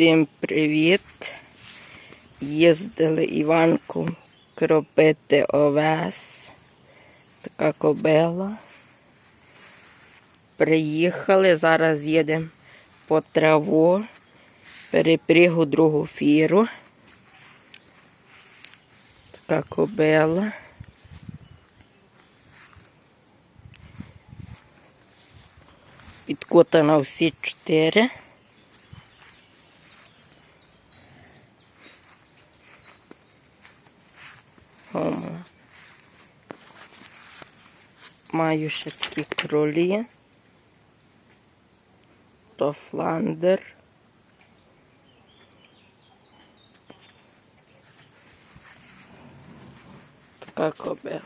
Всім привіт! Їздили Іванку кропити овес. Така кобила. Приїхали, зараз їдемо по траву, перепрігу другу фіру. Така кобила. Підкутана всі чотири. Маю ще такі кролі. То фландер. Така кобила.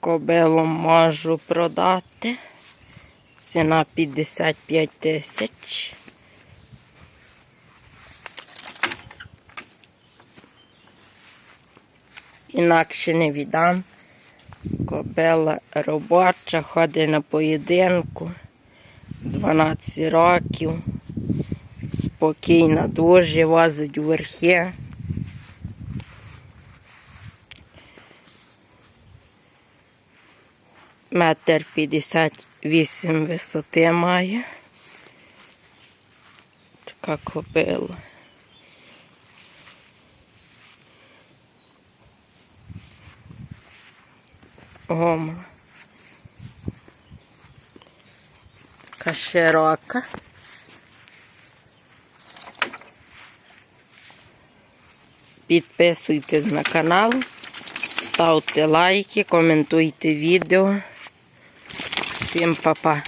Кобилу можу продати. Ціна 55 тисяч. Інакше не віддам. Кобила робоча, ходить на поєдинку. 12 років. Спокійна, дуже возить у верхи. Метр п'ятдесят вісім висоти має. Така кобила. Гома. Така широка. Підписуйтесь на канал, ставте лайки, коментуйте відео. Всім па-па.